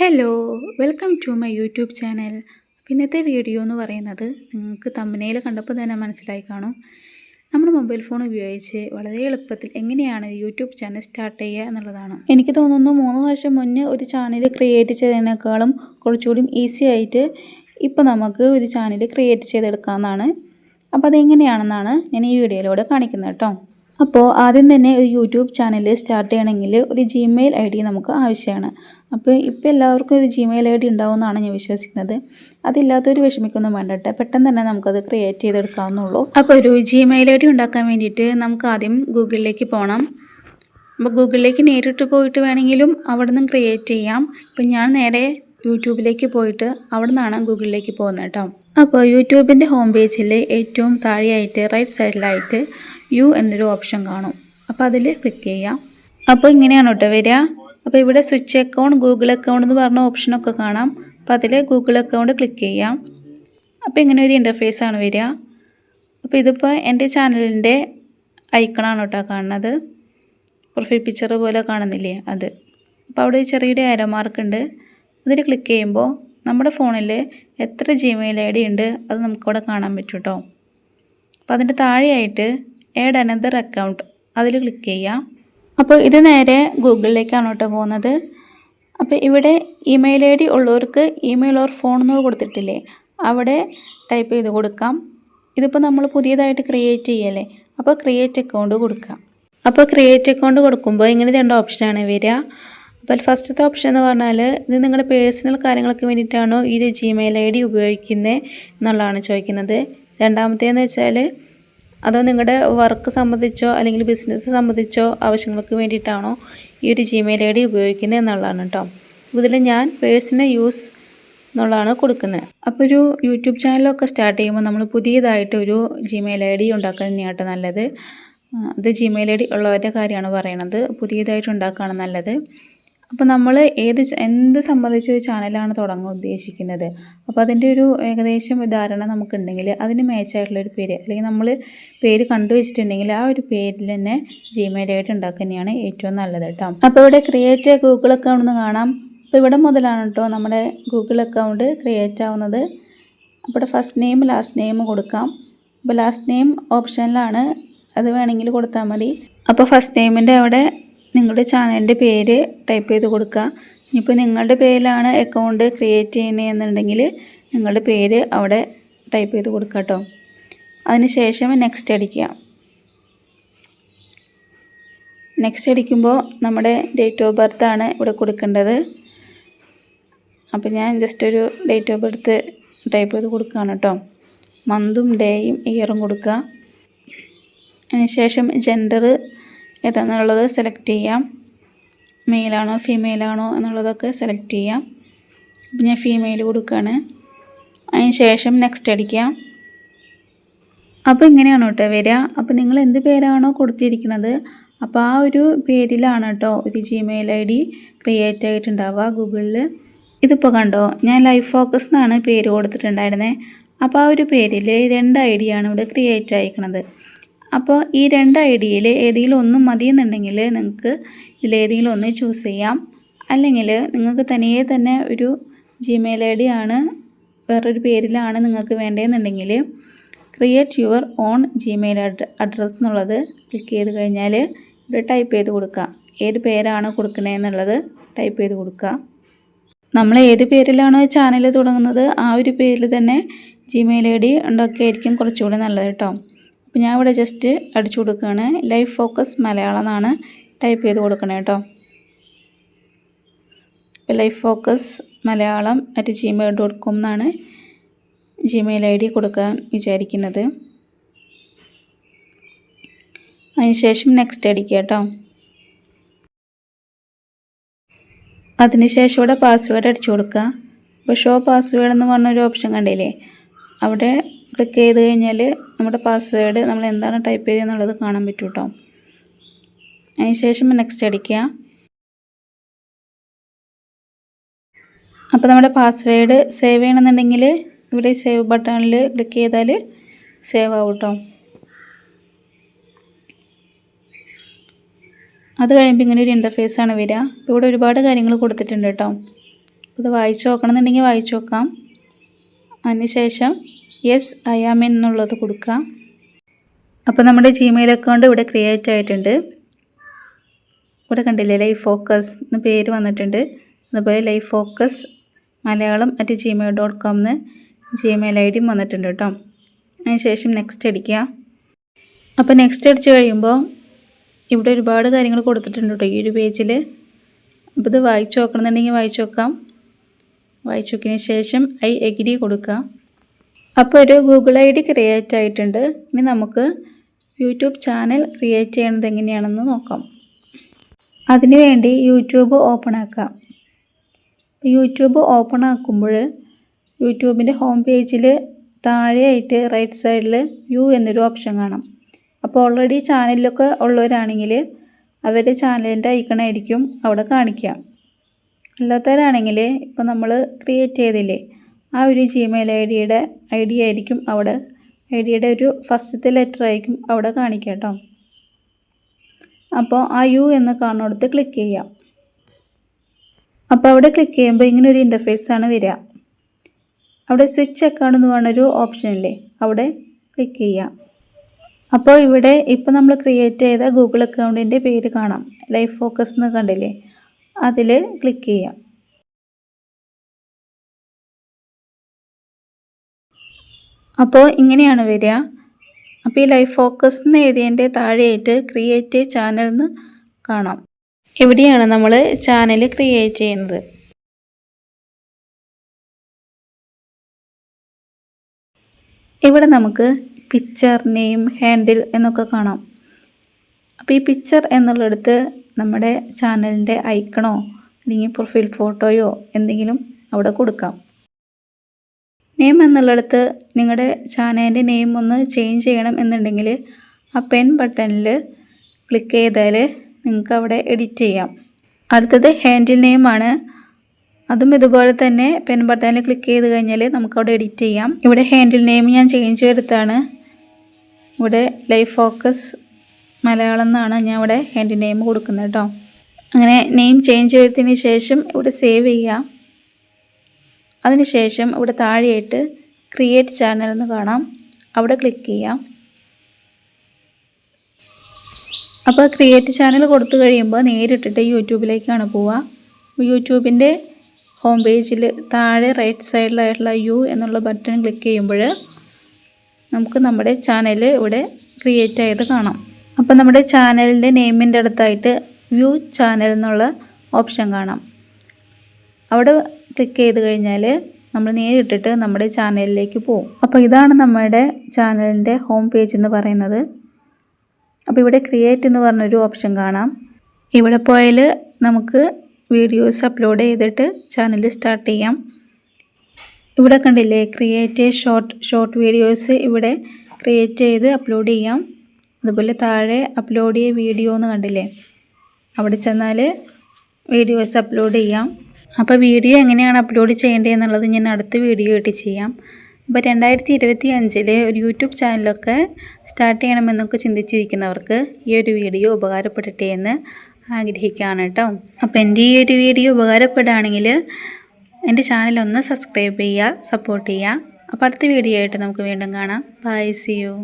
Hello welcome to my YouTube channel ഇന്നത്തെ video എന്ന് പറയുന്നത് നിങ്ങൾക്ക് തമ്മനയിൽ കണ്ടപ്പോൾ തന്നെ മനസ്സിലായി കാണും. നമ്മുടെ മൊബൈൽ ഫോൺ ഉപയോഗിച്ച് വളരെ എളുപ്പത്തിൽ എങ്ങനെയാണ് യൂട്യൂബ് ചാനൽ സ്റ്റാർട്ട് ചെയ്യുക എന്നുള്ളതാണ്. എനിക്ക് തോന്നുന്നു മൂന്ന് വർഷം മുന്നേ ഒരു ചാനൽ ക്രിയേറ്റ് ചെയ്തതിനേക്കാളും കുറച്ചുകൂടി ഈസി ആയിട്ട് ഇപ്പോൾ നമുക്ക് ഒരു ചാനൽ ക്രിയേറ്റ് ചെയ്തെടുക്കാമെന്നാണ്. അപ്പോൾ അതെങ്ങനെയാണെന്നാണ് ഞാൻ ഈ വീഡിയോയിലൂടെ കാണിക്കുന്നത് കേട്ടോ. അപ്പോൾ ആദ്യം തന്നെ ഒരു യൂട്യൂബ് ചാനൽ സ്റ്റാർട്ട് ചെയ്യണമെങ്കിൽ ഒരു ജിമെയിൽ ഐ ഡി നമുക്ക് ആവശ്യമാണ്. അപ്പോൾ ഇപ്പോൾ എല്ലാവർക്കും ഒരു ജിമെയിൽ ഐ ഡി ഉണ്ടാവുമെന്നാണ് ഞാൻ വിശ്വസിക്കുന്നത്. അതില്ലാത്തൊരു വിഷമിക്കൊന്നും വേണ്ട കേട്ടോ പെട്ടെന്ന് തന്നെ നമുക്കത് ക്രിയേറ്റ് ചെയ്തെടുക്കാവുന്നുള്ളൂ. അപ്പോൾ ഒരു ജിമെയിൽ ഐ ഡി ഉണ്ടാക്കാൻ വേണ്ടിയിട്ട് നമുക്ക് ആദ്യം ഗൂഗിളിലേക്ക് പോകണം അപ്പോൾ ഗൂഗിളിലേക്ക് നേരിട്ട് പോയിട്ട് വേണമെങ്കിലും അവിടെ നിന്ന് ക്രിയേറ്റ് ചെയ്യാം. ഇപ്പം ഞാൻ നേരെ യൂട്യൂബിലേക്ക് പോയിട്ട് അവിടെ നിന്നാണ് ഗൂഗിളിലേക്ക് പോകുന്നത് കേട്ടോ. അപ്പോൾ യൂട്യൂബിന്റെ ഹോം പേജിൽ ഏറ്റവും താഴെയായിട്ട് റൈറ്റ് സൈഡിലായിട്ട് യു എന്നൊരു ഓപ്ഷൻ കാണും. അപ്പോൾ അതിൽ ക്ലിക്ക് ചെയ്യാം അപ്പോൾ ഇങ്ങനെയാണ് കേട്ടോ വരിക. അപ്പോൾ ഇവിടെ സ്വിച്ച് അക്കൗണ്ട് ഗൂഗിൾ അക്കൗണ്ട് എന്ന് പറഞ്ഞ ഓപ്ഷനൊക്കെ കാണാം. അപ്പോൾ അതിൽ ഗൂഗിൾ അക്കൗണ്ട് ക്ലിക്ക് ചെയ്യാം. അപ്പോൾ ഇങ്ങനെ ഒരു ഇന്റർഫേസ് ആണ് വരിക. അപ്പോൾ ഇതിപ്പോൾ എന്റെ ചാനലിന്റെ ഐക്കണാണ് കേട്ടോ കാണുന്നത്. പ്രൊഫൈൽ പിക്ചർ പോലെ കാണുന്നില്ലേ അത്. അപ്പോൾ അവിടെ ചെറിയൊരു ആരോ മാർക്ക് ഉണ്ട്. അതിൽ ക്ലിക്ക് ചെയ്യുമ്പോൾ നമ്മുടെ ഫോണിൽ എത്ര ജിമെയിൽ ഐ ഡി ഉണ്ട് അത് നമുക്കവിടെ കാണാൻ പറ്റും കേട്ടോ അപ്പോൾ അതിന്റെ താഴെയായിട്ട് ഏഡ് അനദർ അക്കൗണ്ട് അതിൽ ക്ലിക്ക് ചെയ്യാം. അപ്പോൾ ഇത് നേരെ ഗൂഗിളിലേക്കാണ് കേട്ടോ പോകുന്നത്. അപ്പോൾ ഇവിടെ ഇമെയിൽ ഐ ഡി ഉള്ളവർക്ക് ഇമെയിൽ ഓർ ഫോൺ എന്ന് കൊടുത്തിട്ടില്ലേ അവിടെ ടൈപ്പ് ചെയ്ത് കൊടുക്കാം. ഇതിപ്പോൾ നമ്മൾ പുതിയതായിട്ട് ക്രിയേറ്റ് ചെയ്യല്ലേ അപ്പോൾ ക്രിയേറ്റ് അക്കൗണ്ട് കൊടുക്കാം. അപ്പോൾ ക്രിയേറ്റ് അക്കൗണ്ട് കൊടുക്കുമ്പോൾ ഇങ്ങനെ രണ്ട് ഓപ്ഷനാണ് വരിക. അപ്പോൾ ഫസ്റ്റത്തെ ഓപ്ഷൻ എന്ന് പറഞ്ഞാൽ ഇത് നിങ്ങളുടെ പേഴ്സണൽ കാര്യങ്ങൾക്ക് വേണ്ടിയിട്ടാണോ ഈ ഒരു ജിമെയിൽ ഐ ഡി ഉപയോഗിക്കുന്നത് എന്നുള്ളതാണ് ചോദിക്കുന്നത്. രണ്ടാമത്തേന്ന് വെച്ചാൽ അതോ നിങ്ങളുടെ വർക്ക് സംബന്ധിച്ചോ അല്ലെങ്കിൽ ബിസിനസ് സംബന്ധിച്ചോ ആവശ്യങ്ങൾക്ക് വേണ്ടിയിട്ടാണോ ഈ ഒരു ജിമെയിൽ ഐ ഡി ഉപയോഗിക്കുന്നത് എന്നുള്ളതാണ് കേട്ടോ ഇതിൽ ഞാൻ പേഴ്സണൽ യൂസ് എന്നുള്ളതാണ് കൊടുക്കുന്നത്. അപ്പോൾ ഒരു യൂട്യൂബ് ചാനലൊക്കെ സ്റ്റാർട്ട് ചെയ്യുമ്പോൾ നമ്മൾ പുതിയതായിട്ട് ഒരു ജിമെയിൽ ഐ ഡി ഉണ്ടാക്കുന്നതിനെയാട്ട് നല്ലത്. അത് ജിമെയിൽ ഐ ഡി ഉള്ളവരുടെ കാര്യമാണ് പറയണത്. പുതിയതായിട്ട് ഉണ്ടാക്കുകയാണ് നല്ലത്. അപ്പോൾ നമ്മൾ ഏത് എന്ത് സംബന്ധിച്ച ഒരു ചാനലാണ് തുടങ്ങാൻ ഉദ്ദേശിക്കുന്നത്? അപ്പോൾ അതിന്റെ ഒരു ഏകദേശം ധാരണ നമുക്കുണ്ടെങ്കിൽ അതിന് മേച്ചായിട്ടുള്ളൊരു പേര് അല്ലെങ്കിൽ നമ്മൾ പേര് കണ്ടു വെച്ചിട്ടുണ്ടെങ്കിൽ ആ ഒരു പേരിൽ തന്നെ ജിമെയിൽ ആയിട്ട് ഉണ്ടാക്കുന്നതാണ് ഏറ്റവും നല്ലത് കേട്ടോ. അപ്പോൾ ഇവിടെ ക്രിയേറ്റ് ഗൂഗിൾ അക്കൗണ്ട് എന്ന് കാണാം. അപ്പോൾ ഇവിടെ മുതലാണ് കേട്ടോ നമ്മുടെ ഗൂഗിൾ അക്കൗണ്ട് ക്രിയേറ്റ് ആവുന്നത്. അപ്പോൾ ഫസ്റ്റ് നെയിം ലാസ്റ്റ് നെയിം കൊടുക്കാം. അപ്പോൾ ലാസ്റ്റ് നെയിം ഓപ്ഷനിലാണ് അത് വേണമെങ്കിൽ കൊടുത്താൽ മതി. അപ്പോൾ ഫസ്റ്റ് നെയിമിന്റെ അവിടെ നിങ്ങളുടെ ചാനലിന്റെ പേര് ടൈപ്പ് ചെയ്ത് കൊടുക്കുക. ഇനിയിപ്പോൾ നിങ്ങളുടെ പേരിലാണ് അക്കൗണ്ട് ക്രിയേറ്റ് ചെയ്യുന്നതെന്നുണ്ടെങ്കിൽ നിങ്ങളുടെ പേര് അവിടെ ടൈപ്പ് ചെയ്ത് കൊടുക്കുക കേട്ടോ. അതിനുശേഷം നെക്സ്റ്റ് അടിക്കുക. നെക്സ്റ്റ് അടിക്കുമ്പോൾ നമ്മുടെ ഡേറ്റ് ഓഫ് ബർത്ത് ആണ് ഇവിടെ കൊടുക്കേണ്ടത്. അപ്പോൾ ഞാൻ ജസ്റ്റ് ഒരു ഡേറ്റ് ഓഫ് ബർത്ത് ടൈപ്പ് ചെയ്ത് കൊടുക്കുകയാണ് കേട്ടോ. മന്തും ഡേയും ഇയറും കൊടുക്കുക. അതിനുശേഷം ജെൻഡർ ഏതാണെന്നുള്ളത് സെലക്ട് ചെയ്യാം. മെയിലാണോ ഫീമെയിലാണോ എന്നുള്ളതൊക്കെ സെലക്ട് ചെയ്യാം. അപ്പോൾ ഞാൻ ഫീമെയിൽ കൊടുക്കുകയാണ് അതിന് ശേഷം നെക്സ്റ്റ് അടിക്കാം. അപ്പോൾ ഇങ്ങനെയാണ് കേട്ടോ വരിക. അപ്പോൾ നിങ്ങൾ എന്ത് പേരാണോ കൊടുത്തിരിക്കുന്നത് അപ്പോൾ ആ ഒരു പേരിലാണ് കേട്ടോ ഒരു ജിമെയിൽ ഐ ഡി ക്രിയേറ്റ് ആയിട്ടുണ്ടാവുക ഗൂഗിളിൽ ഇതിപ്പോൾ കണ്ടോ ഞാൻ ലൈഫ് ഫോക്കസ് എന്നാണ് പേര് കൊടുത്തിട്ടുണ്ടായിരുന്നത് അപ്പോൾ ആ ഒരു പേരിൽ രണ്ട് ഐ ഡിയാണ് ഇവിടെ ക്രിയേറ്റ് ആയിരിക്കുന്നത് അപ്പോൾ ഈ രണ്ട് ഐ ഡിയിൽ ഏതെങ്കിലും ഒന്നും മതിയെന്നുണ്ടെങ്കിൽ നിങ്ങൾക്ക് ഇതിലേതെങ്കിലും ഒന്ന് ചൂസ് ചെയ്യാം. അല്ലെങ്കിൽ നിങ്ങൾക്ക് തനിയെ തന്നെ ഒരു ജിമെയിൽ ഐ ഡി ആണ് വേറൊരു പേരിലാണ് നിങ്ങൾക്ക് വേണ്ടതെന്നുണ്ടെങ്കിൽ create your own Gmail address എന്നുള്ളത് ക്ലിക്ക് ചെയ്ത് കഴിഞ്ഞാൽ ഇവിടെ ടൈപ്പ് ചെയ്ത് കൊടുക്കുക. ഏത് പേരാണ് കൊടുക്കണേന്നുള്ളത് ടൈപ്പ് ചെയ്ത് കൊടുക്കുക. നമ്മൾ ഏത് പേരിലാണോ ചാനൽ തുടങ്ങുന്നത് ആ ഒരു പേരിൽ തന്നെ ജിമെയിൽ ഐ ഡി ഉണ്ടാക്കിയായിരിക്കും കുറച്ചുകൂടി നല്ലത് കേട്ടോ. അപ്പോൾ ഞാൻ ഇവിടെ ജസ്റ്റ് അടിച്ചു കൊടുക്കുകയാണ്. ലൈഫ് ഫോക്കസ് മലയാളം എന്നാണ് ടൈപ്പ് ചെയ്ത് കൊടുക്കണേ കേട്ടോ. ഇപ്പോൾ life focus Malayalam at Gmail dot com എന്നാണ് ജിമെയിൽ ഐ ഡി കൊടുക്കാൻ വിചാരിക്കുന്നത്. അതിനുശേഷം നെക്സ്റ്റ് അടിക്കുക കേട്ടോ. അതിനുശേഷം ഇവിടെ പാസ്വേഡ് അടിച്ചു കൊടുക്കുക. ഇപ്പോൾ ഷോ പാസ്വേഡ് എന്ന് പറഞ്ഞൊരു ഓപ്ഷൻ കണ്ടില്ലേ? അവിടെ ക്ലിക്ക് ചെയ്ത് കഴിഞ്ഞാൽ നമ്മുടെ പാസ്വേഡ് നമ്മൾ എന്താണ് ടൈപ്പ് ചെയ്തെന്നുള്ളത് കാണാൻ പറ്റും കേട്ടോ അതിനുശേഷം നെക്സ്റ്റ് അടിക്കുക. അപ്പോൾ നമ്മുടെ പാസ്വേഡ് സേവ് ചെയ്യണമെന്നുണ്ടെങ്കിൽ ഇവിടെ സേവ് ബട്ടണിൽ ക്ലിക്ക് ചെയ്താൽ സേവ് ആവും കേട്ടോ അത് കഴിയുമ്പോൾ ഇങ്ങനെ ഒരു ഇന്റർഫേസാണ് വരിക. ഇവിടെ ഒരുപാട് കാര്യങ്ങൾ കൊടുത്തിട്ടുണ്ട് കേട്ടോ. അപ്പോൾ ഇത് വായിച്ച് നോക്കണമെന്നുണ്ടെങ്കിൽ വായിച്ച് നോക്കാം. അതിനുശേഷം യെസ് ഐ ആം എന്നുള്ളത് കൊടുക്കുക. അപ്പോൾ നമ്മുടെ ജിമെയിൽ അക്കൗണ്ട് ഇവിടെ ക്രിയേറ്റ് ആയിട്ടുണ്ട്. ഇവിടെ കണ്ടില്ലേ ലൈഫ് ഫോക്കസ് എന്ന് പേര് വന്നിട്ടുണ്ട്. അതുപോലെ life focus Malayalam at Gmail dot com എന്ന് ജിമെയിൽ ഐ ഡിയും വന്നിട്ടുണ്ട് കേട്ടോ. അതിനുശേഷം നെക്സ്റ്റ് അടിക്കുക. അപ്പോൾ നെക്സ്റ്റ് അടിച്ച് കഴിയുമ്പോൾ ഇവിടെ ഒരുപാട് കാര്യങ്ങൾ കൊടുത്തിട്ടുണ്ട് കേട്ടോ ഈ ഒരു പേജിൽ അപ്പോൾ ഇത് വായിച്ച് നോക്കണമെന്നുണ്ടെങ്കിൽ വായിച്ച് നോക്കാം. വായിച്ച് നോക്കിയതിന് ശേഷം ഐ എഗ്രി കൊടുക്കുക. അപ്പോൾ ഒരു ഗൂഗിൾ ഐ ഡി ക്രിയേറ്റ് ആയിട്ടുണ്ട്. ഇനി നമുക്ക് യൂട്യൂബ് ചാനൽ ക്രിയേറ്റ് ചെയ്യണത് എങ്ങനെയാണെന്ന് നോക്കാം. അതിനുവേണ്ടി യൂട്യൂബ് ഓപ്പൺ ആക്കാം. യൂട്യൂബ് ഓപ്പൺ ആക്കുമ്പോൾ യൂട്യൂബിന്റെ ഹോം പേജിൽ താഴെയായിട്ട് റൈറ്റ് സൈഡിൽ യു എന്നൊരു ഓപ്ഷൻ കാണാം. അപ്പോൾ ഓൾറെഡി ചാനലിലൊക്കെ ഉള്ളവരാണെങ്കിൽ അവരുടെ ചാനലിന്റെ ഐക്കണായിരിക്കും അവിടെ കാണിക്കുക. അല്ലാത്തവരാണെങ്കിൽ ഇപ്പോൾ നമ്മൾ ക്രിയേറ്റ് ചെയ്തില്ലേ? ആ ഒരു ജിമെയിൽ ഐ ഡിയുടെ ഐ ഡി ആയിരിക്കും അവിടെ. ഐ ഡിയുടെ ഒരു ഫസ്റ്റത്തെ ലെറ്റർ ആയിരിക്കും അവിടെ കാണിക്കട്ടോ കേട്ടോ. അപ്പോൾ ആ യു എന്ന് കാണുന്നിടത്ത് ക്ലിക്ക് ചെയ്യാം അപ്പോൾ അവിടെ ക്ലിക്ക് ചെയ്യുമ്പോൾ ഇങ്ങനെ ഒരു ഇന്റർഫേസ് ആണ് വരിക. അവിടെ സ്വിച്ച് അക്കൗണ്ട് എന്ന് പറഞ്ഞൊരു ഓപ്ഷൻ ഇല്ലേ? അവിടെ ക്ലിക്ക് ചെയ്യാം അപ്പോൾ ഇവിടെ ഇപ്പോൾ നമ്മൾ ക്രിയേറ്റ് ചെയ്ത ഗൂഗിൾ അക്കൗണ്ടിന്റെ പേര് കാണാം. ലൈഫ് ഫോക്കസ് എന്ന് കണ്ടില്ലേ? അതിൽ ക്ലിക്ക് ചെയ്യാം അപ്പോൾ ഇങ്ങനെയാണ് വരിക. അപ്പോൾ ഈ ലൈഫ് ഫോക്കസ് എന്ന് എഴുതിയതിന്റെ താഴെയായിട്ട് ക്രിയേറ്റ് ചാനൽ എന്ന് കാണാം. എവിടെയാണ് നമ്മൾ ചാനൽ ക്രിയേറ്റ് ചെയ്യുന്നത്. ഇവിടെ നമുക്ക് പിക്ചർ നെയിം ഹാൻഡിൽ എന്നൊക്കെ കാണാം. അപ്പോൾ ഈ പിക്ചർ എന്നുള്ളിടത്ത് നമ്മുടെ ചാനലിന്റെ ഐക്കണോ അല്ലെങ്കിൽ പ്രൊഫൈൽ ഫോട്ടോയോ എന്തെങ്കിലും അവിടെ കൊടുക്കാം. നെയിം എന്നുള്ളിടത്ത് നിങ്ങളുടെ ചാനലിന്റെ നെയിം ഒന്ന് ചേഞ്ച് ചെയ്യണം എന്നുണ്ടെങ്കിൽ ആ പെൻ ബട്ടണിൽ ക്ലിക്ക് ചെയ്താൽ നിങ്ങൾക്ക് അവിടെ എഡിറ്റ് ചെയ്യാം. അടുത്തത് ഹാൻഡിൽ നെയിമാണ് അതും ഇതുപോലെ തന്നെ പെൻ ബട്ടണിൽ ക്ലിക്ക് ചെയ്ത് കഴിഞ്ഞാൽ നമുക്കവിടെ എഡിറ്റ് ചെയ്യാം. ഇവിടെ ഹാൻഡിൽ നെയിം ഞാൻ ചേഞ്ച് ചെയ്തെടുത്താണ് ഇവിടെ ലൈഫ് ഫോക്കസ് മലയാളം എന്നാണ് ഞാൻ ഇവിടെ ഹാൻഡിൽ നെയിം കൊടുക്കുന്നത് കേട്ടോ അങ്ങനെ നെയിം ചേഞ്ച് ചെയ്തതിന് ശേഷം ഇവിടെ സേവ് ചെയ്യാം. അതിനുശേഷം ഇവിടെ താഴെയായിട്ട് ക്രിയേറ്റ് ചാനൽ എന്ന് കാണാം. അവിടെ ക്ലിക്ക് ചെയ്യാം. അപ്പോൾ ക്രിയേറ്റ് ചാനൽ കൊടുത്തു കഴിയുമ്പോൾ നേരിട്ടിട്ട് യൂട്യൂബിലേക്കാണ് പോവുക. യൂട്യൂബിന്റെ ഹോം പേജിൽ താഴെ റൈറ്റ് സൈഡിലായിട്ടുള്ള യു എന്നുള്ള ബട്ടൺ ക്ലിക്ക് ചെയ്യുമ്പോൾ നമുക്ക് നമ്മുടെ ചാനൽ ഇവിടെ ക്രിയേറ്റ് ആയത് കാണാം. അപ്പോൾ നമ്മുടെ ചാനലിന്റെ നെയിമിന്റെ അടുത്തായിട്ട് വ്യൂ ചാനൽ എന്നുള്ള ഓപ്ഷൻ കാണാം. അവിടെ ക്ലിക്ക് ചെയ്ത് കഴിഞ്ഞാൽ നമ്മൾ നേരിട്ടിട്ട് നമ്മുടെ ചാനലിലേക്ക് പോകും അപ്പോൾ ഇതാണ് നമ്മുടെ ചാനലിന്റെ ഹോം പേജ് എന്ന് പറയുന്നത്. അപ്പോൾ ഇവിടെ ക്രിയേറ്റ് എന്ന് പറഞ്ഞൊരു ഓപ്ഷൻ കാണാം. ഇവിടെ പോയാൽ നമുക്ക് വീഡിയോസ് അപ്ലോഡ് ചെയ്തിട്ട് ചാനൽ സ്റ്റാർട്ട് ചെയ്യാം. ഇവിടെ കണ്ടില്ലേ ക്രിയേറ്റ് ഷോർട്ട് ഷോർട്ട് വീഡിയോസ് ഇവിടെ ക്രിയേറ്റ് ചെയ്ത് അപ്ലോഡ് ചെയ്യാം. അതുപോലെ താഴെ അപ്ലോഡ് ചെയ്യ വീഡിയോ എന്ന് കണ്ടില്ലേ? അവിടെ ചെന്നാൽ വീഡിയോസ് അപ്ലോഡ് ചെയ്യാം. അപ്പോൾ വീഡിയോ എങ്ങനെയാണ് അപ്ലോഡ് ചെയ്യേണ്ടത് എന്നുള്ളത് ഞാൻ അടുത്ത വീഡിയോ ആയിട്ട് ചെയ്യാം. അപ്പോൾ രണ്ടായിരത്തി ഇരുപത്തി അഞ്ചിൽ ഒരു യൂട്യൂബ് ചാനലൊക്കെ സ്റ്റാർട്ട് ചെയ്യണമെന്നൊക്കെ ചിന്തിച്ചിരിക്കുന്നവർക്ക് ഈ ഒരു വീഡിയോ ഉപകാരപ്പെടട്ടെ എന്ന് ആഗ്രഹിക്കുകയാണ് കേട്ടോ. അപ്പോൾ എന്റെ ഈ ഒരു വീഡിയോ ഉപകാരപ്പെടുകയാണെങ്കിൽ എന്റെ ചാനൽ ഒന്ന് സബ്സ്ക്രൈബ് ചെയ്യുക സപ്പോർട്ട് ചെയ്യുക. അപ്പോൾ അടുത്ത വീഡിയോ ആയിട്ട് നമുക്ക് വീണ്ടും കാണാം. By C U